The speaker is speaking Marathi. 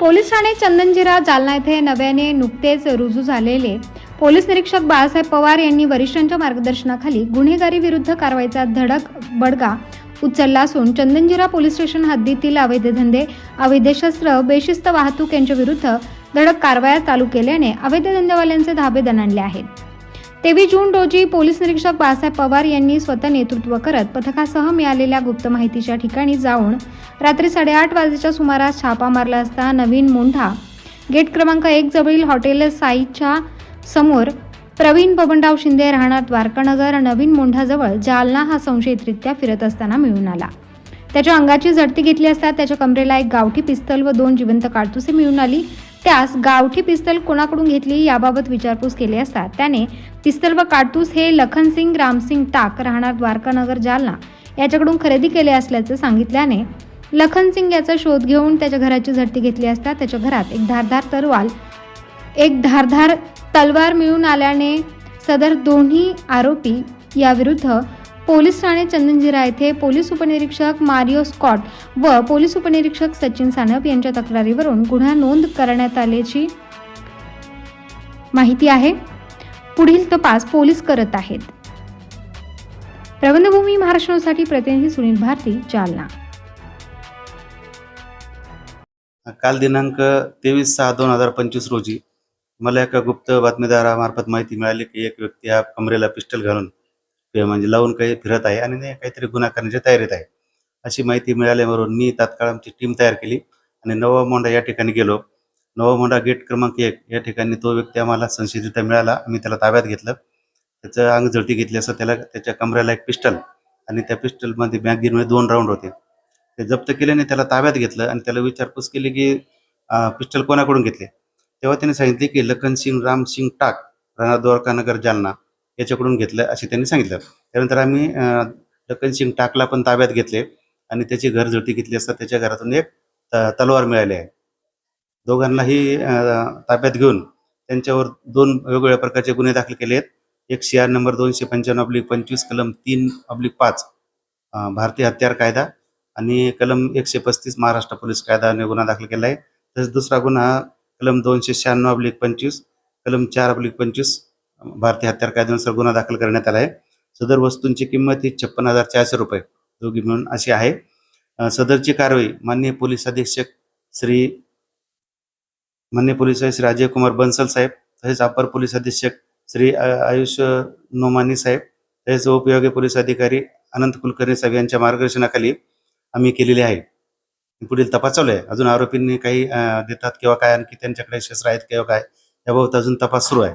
पोलीस ठाणे चंदनजिरा जालना येथे नव्याने नुकतेच रुजू झालेले पोलीस निरीक्षक बाळासाहेब पवार यांनी वरिष्ठांच्या मार्गदर्शनाखाली गुन्हेगारी विरुद्ध कारवाईचा धडक बडगा उचलला असून चंदनजिरा पोलीस स्टेशन हद्दीतील अवैध धंदे अवैध शस्त्र बेशिस्त वाहतूक यांच्या विरुद्ध धडक कारवाया चालू केल्याने अवैध धंदेवाल्यांचे धाबे दणाणले आहेत. तेवीस जून रोजी पोलीस निरीक्षक बाळासाहेब पवार यांनी स्वतः नेतृत्व करत पथकासह मिळालेल्या गुप्त माहितीच्या ठिकाणी जाऊन रात्री साडेआठ वाजेच्या सुमारास छापा मारला असता नवीन मुंढा. गेट क्रमांक एक जवळील हॉटेल साईच्या समोर प्रवीण बबनराव शिंदे राहणार द्वारकानगर नवीन मोंढाजवळ जालना हा संशयितरित्या फिरत असताना मिळून आला. त्याच्या अंगाची झडती घेतली असता त्याच्या कमरेला एक गावठी पिस्तल व दोन जिवंत काडतुसे मिळून आली. त्यास गावठी पिस्तल कोणाकडून घेतली याबाबत विचारपूस केली असता. त्याने पिस्तल व काडतूस हे लखनसिंग रामसिंग टाक राहणार द्वारकानगर जालना याच्याकडून खरेदी केले असल्याचं सांगितल्याने लखनसिंग याचा शोध घेऊन त्याच्या घराची झडती घेतली असता त्याच्या घरात एक धारधार तरवाल एक धारधार तलवार मिळून आल्याने सदर दोन्ही आरोपी याविरुद्ध पोलीस ठाणे चंदनजिरा येथे पोलीस उपनिरीक्षक मारिओ स्कॉट व पोलीस उपनिरीक्षक सचिन सानप यांच्या तक्रारीवरून गुन्हा नोंद करण्यात आल्याची माहिती आहे. पुढील तपास पोलीस करत आहेत. प्रबंधभूमी महाराष्ट्रासाठी प्रतिनिधी सुनील भारती जालना. काल दिनांक तेवीस सहा दोन हजार पंचवीस रोजी मला एका गुप्त बातमीदारामार्फत माहिती मिळाली की एक व्यक्ती हा कमरेला पिस्टल घालून म्हणजे लावून काही फिरत आहे आणि काहीतरी गुन्हा करण्याच्या तयारीत आहे. अशी माहिती मिळाल्यावरून मी तात्काळ आमची टीम तयार केली आणि नवा मोंडा या ठिकाणी गेलो. नवा मोंडा गेट क्रमांक एक या ठिकाणी तो व्यक्ती आम्हाला संशयित मिळाला. मी त्याला ताब्यात घेतलं. त्याचं अंग झळती घेतली असं त्याला त्याच्या कमऱ्याला एक पिस्टल आणि त्या पिस्टलमध्ये मॅगझिनमध्ये दोन राऊंड होते. ते जप्त केल्याने त्याला ताब्यात घेतलं आणि त्याला विचारपूस केली की पिस्टल कोणाकडून घेतले? तेव्हा त्याने सांगितले की लखनसिंग रामसिंग टाक राणा द्वारकानगर जालना. याच्याकडून घेतलं असे त्यांनी सांगितलं. त्यानंतर आम्ही लखन सिंग टाकला पण ताब्यात घेतले आणि त्याची घर झडती घेतली असता त्याच्या घरातून एक त- तलवार मिळाली आहे. दोघांनाही ताब्यात घेऊन त्यांच्यावर दोन वेगवेगळ्या प्रकारचे गुन्हे दाखल केले आहेत. एक सी आर नंबर दोनशे पंच्याण्णव अब्लिक पंचवीस कलम तीन अब्लिक पाच भारतीय हत्यार कायदा आणि कलम एकशे पस्तीस महाराष्ट्र पोलीस कायदाने गुन्हा दाखल केला आहे. तसेच दुसरा गुन्हा कलम दोनशे शहाण्णव अब्लिक पंचवीस कलम चार अब्लिक पंचवीस भारतीय हत्यार कायद्यानुसार गुन्हा दाखल करण्यात आला आहे. सदर वस्तूंची किंमत ही छप्पन हजार चारशे रुपये दोघी मिळून अशी आहे. सदरची कारवाई माननीय पोलीस अधीक्षक श्री माननीय पोलीस आयुक्त श्री अजय कुमार बन्सल साहेब तसेच अपर पोलीस अधीक्षक श्री आयुष नोमानी साहेब तसेच उपयोगी पोलीस अधिकारी अनंत कुलकर्णी साहेब यांच्या मार्गदर्शनाखाली आम्ही केलेली आहे. पुढील तपास चालू आहे. अजून आरोपींनी काही देतात किंवा काय आणखी त्यांच्याकडे शस्त्र आहेत किंवा काय याबाबत अजून तपास सुरू आहे.